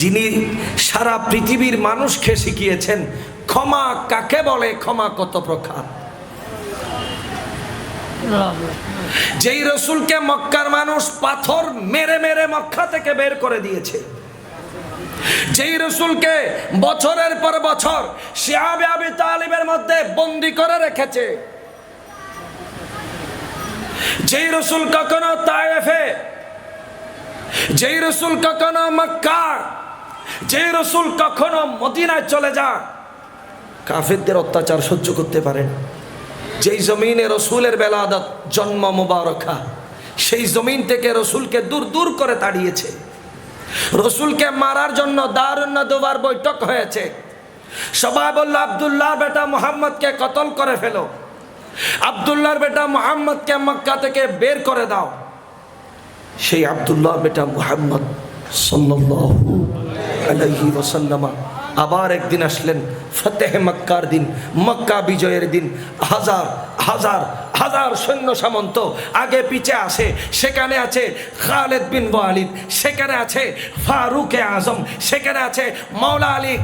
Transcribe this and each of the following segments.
যিনি সারা পৃথিবীর মানুষকে শিখিয়েছেন, ক্ষমা কাকে বলে, ক্ষমা কত প্রকার? যেই রসুলকে মক্কার মানুষ পাথর মেরে মেরে মক্কা থেকে বের করে দিয়েছে, যেই রসুলকে বছরের পর বছর শিয়াবে আবি তালিবের মধ্যে বন্দি করে রেখেছে, যেই রসুল কখনো তায়েফে, যেই রসুল কখনো মক্কা যেই রসুল কখনো মদিনায় চলে যা কাফেরদের অত্যাচার সহ্য করতে পারেন যেই জমিনে রসুলের বেলাদত জন্ম মুবারকা সেই জমিন থেকে রসুলকে দূর দূর করে তাড়িয়েছে। রসুলকে মারার জন্য দারুণ দুবার বৈঠক হয়েছে। সবাই বলল আবদুল্লাহ বেটা মোহাম্মদকে কতল করে ফেলো। আবদুল্লাহর বেটা মোহাম্মদকে মক্কা থেকে বের করে দাও। সেই আবদুল্লাহ বেটা মুহাম্মদ সাল্লাল্লাহু আলাইহি ওসাল্লামা আবার একদিন আসলেন ফতেহ মক্কার দিন, মক্কা বিজয়ের দিন। হাজার হাজার হাজার সৈন্য সামন্ত আগে পিছে আসে, সেখানে আছে খালেদ বিন ওয়ালিদ, সেখানে আছে ফারুকে আজম, সেখানে আছে মাওলা আলী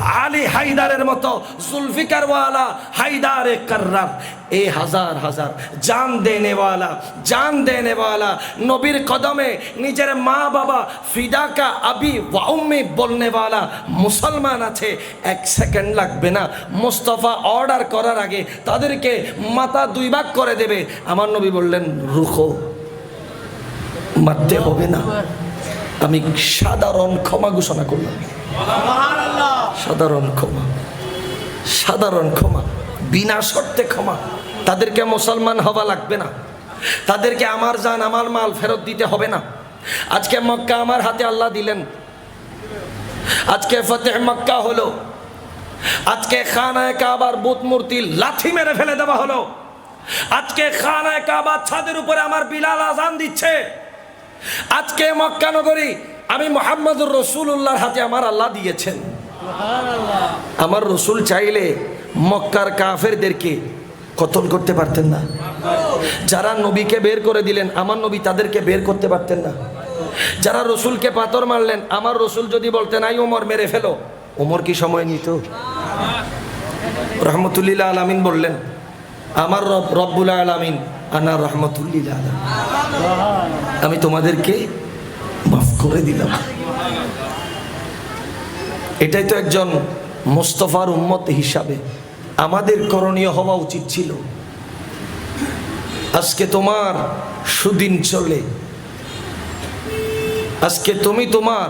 আলী হায়দারের মতো জুলফিকার ওয়ালা হায়দারে কার্রার এই হাজার হাজার জান দেনেওয়ালা জান দেনেওয়ালা নবীর কদমে নিজের মা বাবা ফিদাকা আবি ওয়াউম্মি বলনেওয়ালা মুসলমান আছে। এক সেকেন্ড লাগবে না। মুস্তফা অর্ডার করার আগে তাদেরকে মাথা দুই ভাগ করে দেবে। আমার নবী বললেন, রুখো। মারতে হবে না। আমি সাধারণ ক্ষমা ঘোষণা করলাম। সাধারণ ক্ষমা। সাধারণ ক্ষমা। বিনা শর্তে ক্ষমা। তাদেরকে মুসলমান হওয়া লাগবে না। তাদেরকে আমার জান, আমার মাল ফেরত দিতে হবে না। আজকে মক্কা আমার হাতে আল্লাহ দিলেন। আজকে ফতেহ মক্কা হলো। আজকে খানায় কাবার বুত মূর্তি লাথি মেরে ফেলে দেওয়া হলো। আজকে খানায় কাবার ছাদের উপরে আমার বিলাল আজান দিচ্ছে। আজকে মক্কা নগরী আমি মোহাম্মদুর রসুল্লাহর হাতে আমার আল্লাহ দিয়েছেন। আমার রসুল চাইলে মক্কার কাফেরদেরকে কতল করতে পারতেন না। যারা নবীকে বের করে দিলেন আমার নবী তাদেরকে বের করতে পারতেন না। যারা রসুলকে পাথর মারলেন আমার রসুল যদি বলতেন আই ওমর মেরে ফেলো। ওমর কি সময় নিত? রহমতুল্লিল্লা আলামিন বললেন আমার রব রব্বুল আলামিন আনা রহমতুল্লিল্লা আলামিন। আমি তোমাদেরকে করে দিলাম। এটাই তো একজন মোস্তফার উম্মত হিসাবে। আমাদের করণীয় হওয়া উচিত ছিল। আজকে তোমার সুদিন চলে। আজকে তুমি তোমার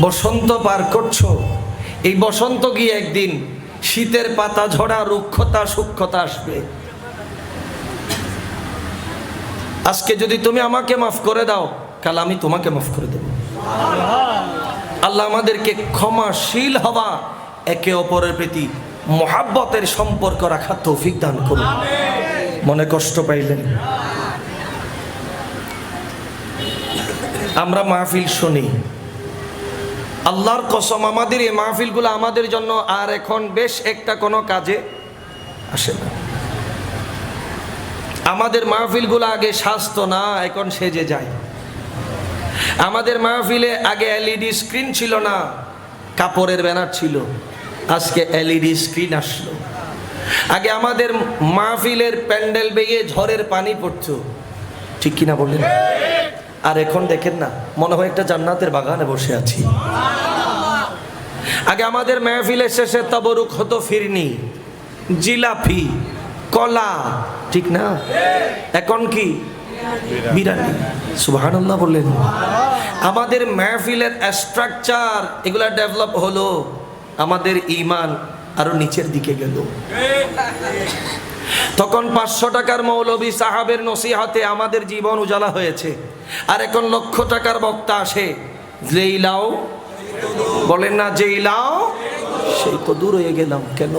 বসন্ত পার করছ। এই বসন্ত গিয়ে একদিন শীতের পাতা ঝরা রুক্ষতা সূক্ষ্মতা আসবে। আজকে যদি তুমি আমাকে মাফ করে দাও কাল আমি তোমাকে মাফ করে দেব। আল্লাহ আমাদেরকে ক্ষমাশীল হওয়া, একে অপরের প্রতি মহাব্বতের সম্পর্ক রাখার তৌফিক দান করুন। মনে কষ্ট পাইলেন? আমরা মাহফিল শুনি। আল্লাহর কসম, আমাদের এই মাহফিলগুলো আমাদের জন্য আর এখন বেশ একটা কোনো কাজে আসে না। আমাদের মাহফিলগুলো আগে স্বাস্থ্য না, এখন সেজে যায়। আমাদের মাহফিলে আগে এলইডি স্ক্রিন ছিল না, কাপড়ের ব্যানার ছিল। আজকে এলইডি স্ক্রিন আসলো। আগে আমাদের মাহফিলের প্যান্ডেল বেয়ে ঝড়ের পানি পড়তো। ঠিক কিনা বললেন? আর এখন দেখেন না, মনে হয় একটা জান্নাতের বাগানে বসে আছি। আগে আমাদের মাহফিলের শেষে তবরুক হতো ফিরনি, জিলাপি, কলা, ঠিক না? এখন কি? বিরিয়ানি সুবহানাল্লাহ বললেন, আমাদের মেহফিলের স্ট্রাকচার এগুলা ডেভেলপ হলো, আমাদের ইমান আরও নিচের দিকে গেল। তখন পাঁচশো টাকার মৌলবী সাহাবের নসিহাতে আমাদের জীবন উজালা হয়েছে। আর এখন লক্ষ টাকার বক্তা আসে, যেই লাও। বলেন না, যেই লাও, সেই তো দূর হয়ে গেলাম, কেন?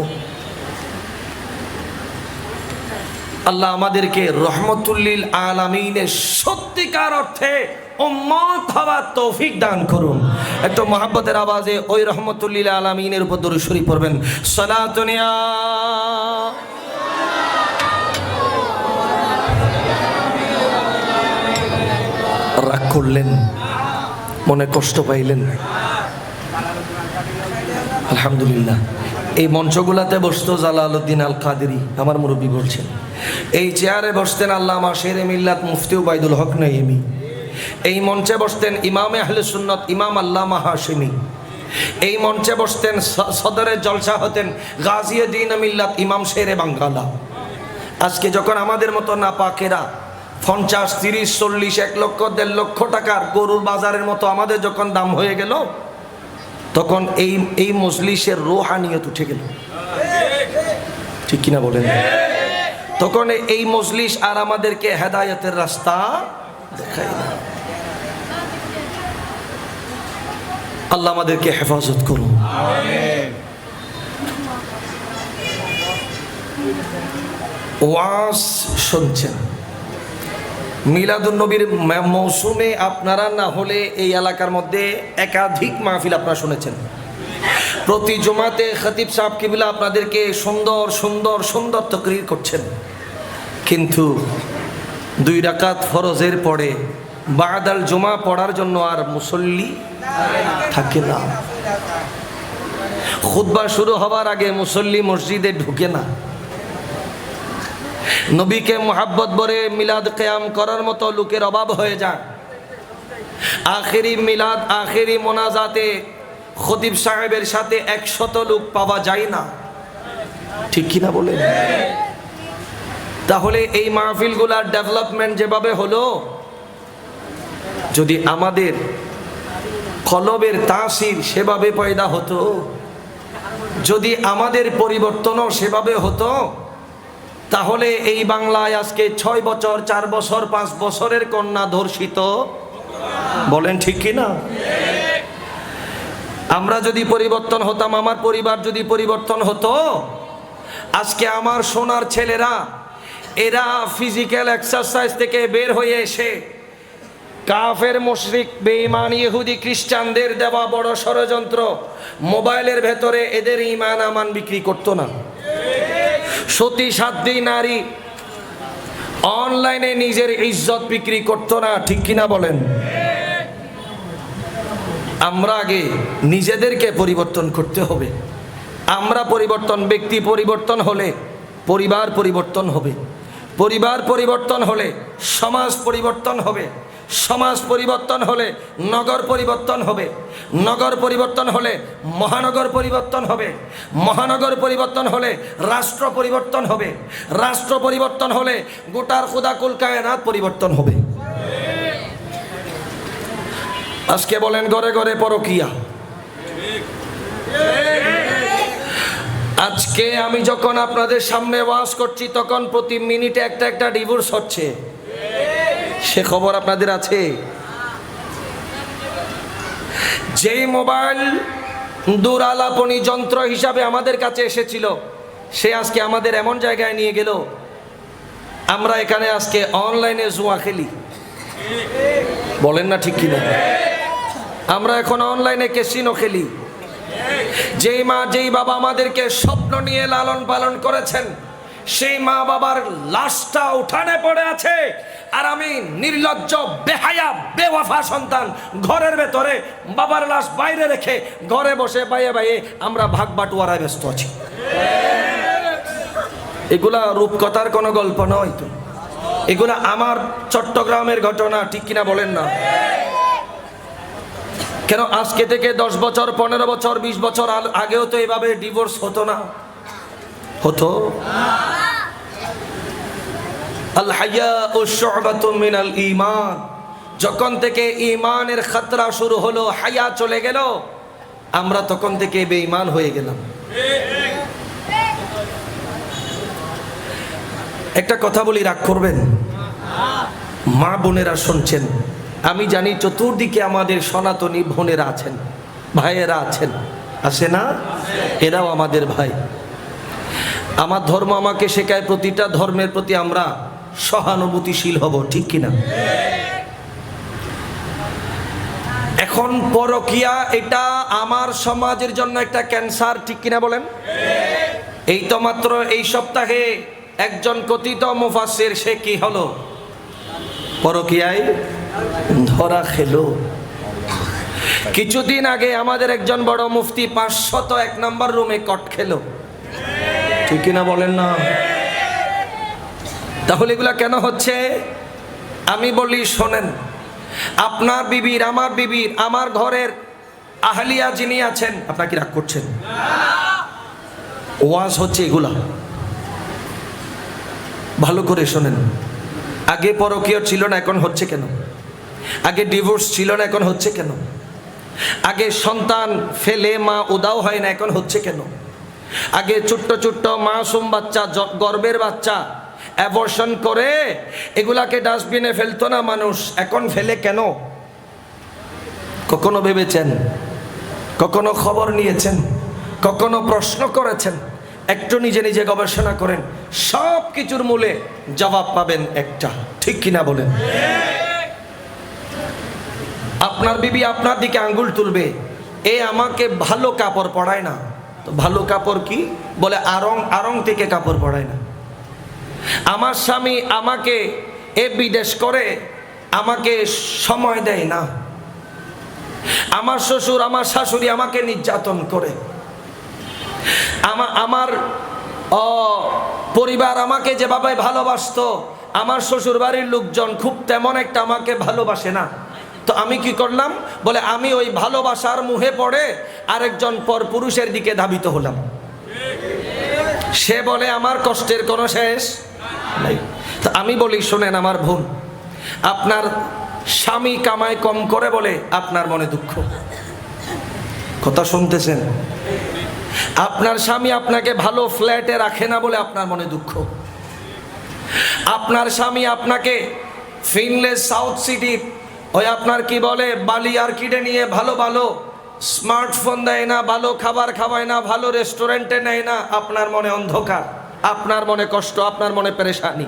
আল্লাহ আমাদেরকে রহমতুল্লিল আলামিনের সত্যিকার অর্থে উম্মত হওয়ার তৌফিক দান করুন। একটু মহাব্বতের আওয়াজে ওই রহমতুল্লিল আলামিনের উপর দরুদ শরীফ পড়বেন। সলাতনিয়া রাগ করলেন, মনে কষ্ট পাইলেন। আলহামদুলিল্লাহ। এই মঞ্চগুলাতে বসতো জালালউদ্দিন আল কাদেরি আমার মুরব্বী বলছেন। এই চেয়ারে বসতেন আল্লামা শেরে মিল্লাত মুফতি উবাইদুল হক নঈমি। এই মঞ্চে বসতেন ইমামে আহলে সুন্নত, ইমাম আল্লামা হাশিমি। এই মঞ্চে বসতেন সদরের জলসা হতেন গাজিয়ে দিন মিল্লাত ইমাম শেরে বাঙ্গালা। আজকে যখন আমাদের মতো না পাকেরা পঞ্চাশ, তিরিশ, চল্লিশ, এক লক্ষ, দেড় লক্ষ টাকার গরুর বাজারের মতো আমাদের যখন দাম হয়ে গেল তখন এই এই মজলিসের রোহানিয়ত উঠে গেল। ঠিক কিনা বলেন? তখন এই মজলিস আর আমাদেরকে হেদায়তের রাস্তা দেখায় না। আল্লাহ আমাদেরকে হেফাজত করুন। ওয়াজ শুনছেন। মিলাদুন নবীর মৌসুমে আপনারা না হলে এই এলাকার মধ্যে একাধিক মাহফিল আপনারা শুনেছেন। প্রতি জমাতে খতিব সাহেব কিবিলা আপনাদেরকে সুন্দর সুন্দর সুন্দর তকরির করছেন। কিন্তু দুই রাকাত ফরজের পরে বাদাল জমা পড়ার জন্য আর মুসল্লি থাকে না। খুতবা শুরু হওয়ার আগে মুসল্লি মসজিদে ঢুকে না। নবীকে মোহাব্বত বরে মিলাদ কেয়াম করার মতো লোকের অভাব হয়ে যায় আখেরি মিলাদ, আখেরি মোনাজাতে খতিব সাহেবের সাথে একশত লোক পাওয়া যায় না। ঠিক কিনা বলে তাহলে এই মাহফিলগুলার ডেভেলপমেন্ট যেভাবে হলো, যদি আমাদের কলবের তাসির সেভাবে পয়দা হতো, যদি আমাদের পরিবর্তনও সেভাবে হতো তাহলে এই বাংলায় আজকে ছয় বছর, চার বছর, পাঁচ বছরের কন্যা ধর্ষিত? বলেন ঠিক কি না আমরা যদি পরিবর্তন হতাম, আমার পরিবার যদি পরিবর্তন হতো, আজকে আমার সোনার ছেলেরা, এরা ফিজিক্যাল এক্সারসাইজ থেকে বের হয়ে এসে কাফের, মুশরিক, বেঈমান, ইহুদি, খ্রিস্টানদের দেওয়া বড় ষড়যন্ত্র মোবাইলের ভেতরে এদের ইমান আমান বিক্রি করতো না। সতী সাধ্যী নারী অনলাইনে নিজের ইজ্জত বিক্রি করতো না, ঠিক কিনা বলেন? আমরা আগে নিজেদেরকে পরিবর্তন করতে হবে। আমরা পরিবর্তন, ব্যক্তি পরিবর্তন হলে পরিবার পরিবর্তন হবে। পরিবার পরিবর্তন হলে সমাজ পরিবর্তন হবে। সমাজ পরিবর্তন হলে নগর পরিবর্তন হবে। নগর পরিবর্তন হলে মহানগর পরিবর্তন হবে। মহানগর পরিবর্তন হলে রাষ্ট্র পরিবর্তন হবে। রাষ্ট্র পরিবর্তন হলে গোটার খুদাকুল কায়নাত পরিবর্তন হবে। আজকে বলেন ঘরে ঘরে পরকিয়া। আজকে আমি যখন আপনাদের সামনে ওয়াজ করছি, তখন প্রতি মিনিটে একটা একটা ডিভোর্স হচ্ছে। সে খবর আপনাদের আছে? যেই মোবাইল দূরালাপনী যন্ত্র হিসাবে আমাদের কাছে এসেছিল, সে আজকে আমাদের এমন জায়গায় নিয়ে গেল। আমরা এখানে আজকে অনলাইনে জুয়া খেলি। বলেন না ঠিক কিনা? আমরা এখন অনলাইনে ক্যাসিনো খেলি। যেই মা, যেই বাবা আমাদেরকে স্বপ্ন নিয়ে লালন পালন করেছেন, সেই মা বাবার লাশটা উঠানে পড়ে আছে। আর আমি নির্লজ্জ, বেহায়া, বেওয়াফা সন্তান ঘরের ভেতরে বাবার লাশ বাইরে রেখে ঘরে বসে বাইয়ে বাইয়ে আমরা ভাগ বাটুয়ারায় ব্যস্ত আছি। এগুলা রূপকথার কোনো গল্প নয় তো। এগুলা আমার চট্টগ্রামের ঘটনা, ঠিক কিনা বলেন না? কেন আজকে থেকে দশ বছর, পনেরো বছর, বিশ বছর আগেও তো এভাবে ডিভোর্স হতো না? হতো? আল হাইয়া মিনাল ঈমান। যখন থেকে ইমানের খাতরা শুরু হলো, হায়া চলে গেল, আমরা তখন থেকে বেঈমান হয়ে গেলাম। একটা কথা বলি, রাগ করবেন? মা বোনেরা শুনছেন, আমি জানি চতুর্দিকে আমাদের সনাতনী বোনেরা আছেন, ভাইয়েরা আছেন। আছে না? এরাও আমাদের ভাই। আমার ধর্ম আমাকে শেখায় প্রতিটা ধর্মের প্রতি আমরা সহানুভূতিশীল হব, ঠিক কিনা? এখন পরকিয়া, এটা আমার সমাজের জন্য একটা ক্যান্সার, ঠিক কিনা বলেন? এই তো মাত্র এই সপ্তাহে একজন কথিত মুফাসির সে কি হলো? পরকিয়ায় ধরা খেলো। কিছুদিন আগে আমাদের একজন বড় মুফতি পাঁচশত এক নম্বর রুমে কট খেলো। ঠিক কিনা বলেন না? তাহলে এগুলা কেন হচ্ছে? আমি বলি, শোনেন, আপনার বিবির, আমার বিবির, আমার ঘরের আহলিয়া যিনি আছেন, আপনার কি রাগ করছেন? ওয়াজ হচ্ছে এগুলা। ভালো করে শোনেন, আগে পরকীয় ছিল না, এখন হচ্ছে কেন? আগে ডিভোর্স ছিল না, এখন হচ্ছে কেন? আগে সন্তান ফেলে মা উদাও হয় না, এখন হচ্ছে কেন? আগে ছোট্ট ছোট্ট মাসুম বাচ্চা গর্বের বাচ্চা অ্যাবর্শন করে, এগুলাকে ডাস্টবিনে ফেলতো না মানুষ। এখন ফেলে কেন? কখনো ভেবেছেন? কখনো খবর নিয়েছেন? কখনো প্রশ্ন করেছেন? একটু নিজে নিজে গবেষণা করেন। সব কিছুর মূলে জবাব পাবেন একটা। ঠিক কিনা বলেন? আপনার বিবি আপনার দিকে আঙ্গুল তুলবে। এ আমাকে ভালো কাপড় পরায় না। তো ভালো কাপড় কি? বলে আরং আরং থেকে কাপড় পরায় না। আমার স্বামী আমাকে এ বিদেশ করে, আমাকে সময় দেয় না। আমার শ্বশুর, আমার শাশুড়ি আমাকে নির্যাতন করে। আমা- আমার পরিবার আমাকে যেভাবে ভালোবাসতো, আমার শ্বশুর বাড়ির লোকজন খুব তেমন একটা আমাকে ভালোবাসে না। তো আমি কি করলাম? বলে, আমি ওই ভালোবাসার মুহে পড়ে আরেকজন পর পুরুষের দিকে ধাবিত হলাম। সে বলে, আমার কষ্টের কোনো শেষ নাই। তো আমি বলি, শোনেন আমার বোন, আপনার স্বামী কামায় কম করে বলে আপনার মনে দুঃখ। কথা শুনতেছেন? আপনার স্বামী আপনাকে ভালো ফ্ল্যাটে রাখে না বলে আপনার মনে দুঃখ। আপনার স্বামী আপনাকে ফিনলেস সাউথ সিটি ওই আপনার কি বলে, বালি আর কিডে নিয়ে ভালো ভালো স্মার্টফোন দেয় না, ভালো খাবার খাওয়ায় না, ভালো রেস্টুরেন্টে নেয় না, আপনার মনে অন্ধকার। আপনার মনে কষ্ট আপনার মনে পেরেশানি।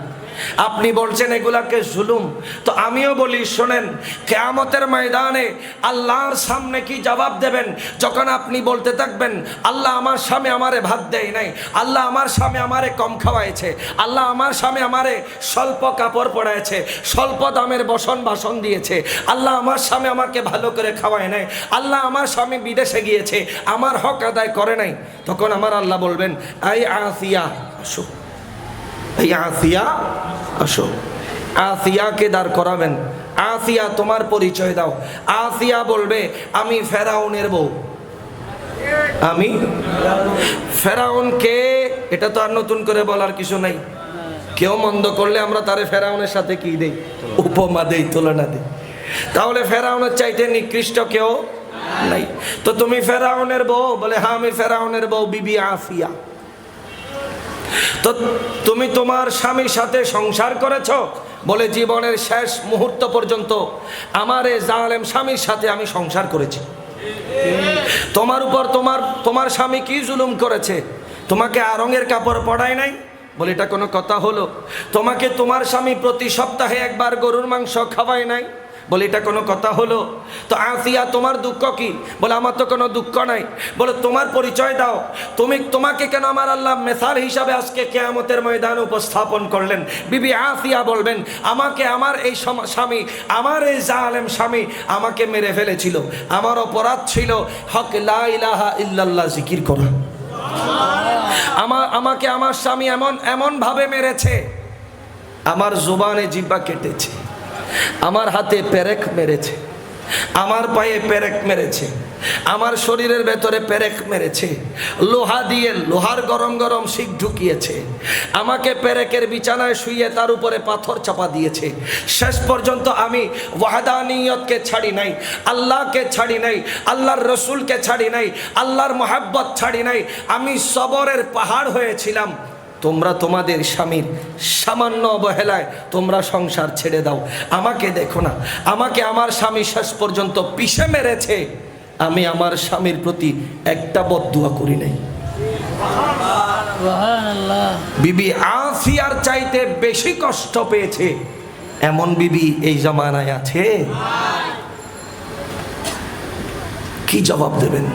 আপনি বলছেন এগুলাকে জুলুম। তো আমিও বলি, শোনেন, কেয়ামতের ময়দানে আল্লাহর সামনে কি জবাব দেবেন? যখন আপনি বলতে থাকবেন, আল্লাহ আমার স্বামী আমারে ভাত দেয় নাই, আল্লাহ আমার স্বামী আমারে কম খাওয়াইছে, আল্লাহ আমার স্বামী আমারে স্বল্প কাপড় পরাইছে, স্বল্প দামের বসন বাসন দিয়েছে, আল্লাহ আমার স্বামী আমাকে ভালো করে খাওয়ায় নাই, আল্লাহ আমার স্বামী বিদেশে গিয়েছে, আমার হক আদায় করে নাই। তখন আমার আল্লাহ বলবেন, আই আসিয়া আসো। এই আসিয়া আসো। আসিয়াকে দাঁড় করাবেন। আসিয়া তোমার পরিচয় দাও। আসিয়া বলবে, আমি ফেরাউনের বউ। আমি? ফেরাউন কে? এটা তো আর নতুন করে বলার কিছু নাই। কেউ মন্দ করলে আমরা তারে ফেরাউনের সাথে কি দেই? উপমা দেই, তুলনা দেই। তাহলে ফেরাউনের চাইতে নিকৃষ্ট কেউ নাই। তো তুমি ফেরাউনের বউ? বলে হ্যাঁ আমি ফেরাউনের বউ, বিবি আফিয়া তো তুমি তোমার স্বামীর সাথে সংসার করেছ? বলে জীবনের শেষ মুহূর্ত পর্যন্ত আমার এ জালেম স্বামীর সাথে আমি সংসার করেছি। তোমার উপর তোমার তোমার স্বামী কি জুলুম করেছে? তোমাকে আরঙের কাপড় পড়ায় নাই? বলে এটা কোনো কথা হলো। তোমাকে তোমার স্বামী প্রতি সপ্তাহে একবার গরুর মাংস খাওয়ায় নাই? বলে, এটা কোনো কথা হলো? তো আসিয়া তোমার দুঃখ কি? বলে, আমার তো কোনো দুঃখ নাই। বলে, তোমার পরিচয় দাও। তুমি, তোমাকে কেন আমার আল্লাহ মেসার হিসাবে আজকে কেয়ামতের ময়দান উপস্থাপন করলেন? বিবি আসিয়া বলবেন, আমাকে আমার এই স্বামী, আমার এই জালেম স্বামী আমাকে মেরে ফেলেছিল। আমার অপরাধ ছিল, হক লা ইলাহা ইল্লাল্লাহ জিকির করা। আমার আমাকে আমার স্বামী এমন এমন ভাবে মেরেছে, আমার জোবানে জিব্বা কেটেছে। আমার হাতে পেরেক মেরেছে। আমার পায়ে পেরেক মেরেছে। আমার শরীরের ভেতরে পেরেক মেরেছে। লোহা দিয়ে লোহার গরম গরম শিখ ঢুকিয়েছে। আমাকে পেরেকের বিছানায় শুয়ে তার উপরে পাথর চাপা দিয়েছে। শেষ পর্যন্ত আমি ওয়াহাদানিয়তকে ছাড়ি নাই, আল্লাহকে ছাড়ি নাই, আল্লাহর রসুলকে ছাড়ি নাই, আল্লাহর মোহাব্বত ছাড়ি নাই। আমি সবরের পাহাড় হয়েছিলাম। তোমরা তোমাদের স্বামীর সামান্য অবহেলায় তোমরা সংসার ছেড়ে দাও। আমাকে দেখো না আমাকে আমার স্বামী শেষ পর্যন্ত পিষে মেরেছে। আমি আমার স্বামীর প্রতি একটা বদুয়া করি নাই। বিবি আফিয়ার চাইতে বেশি কষ্ট পেয়েছে। এমন বিবি এই জমানায় আছে? কি জবাব দেবেন?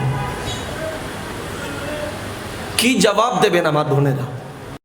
কি জবাব দেবেন আমার বোনেরা?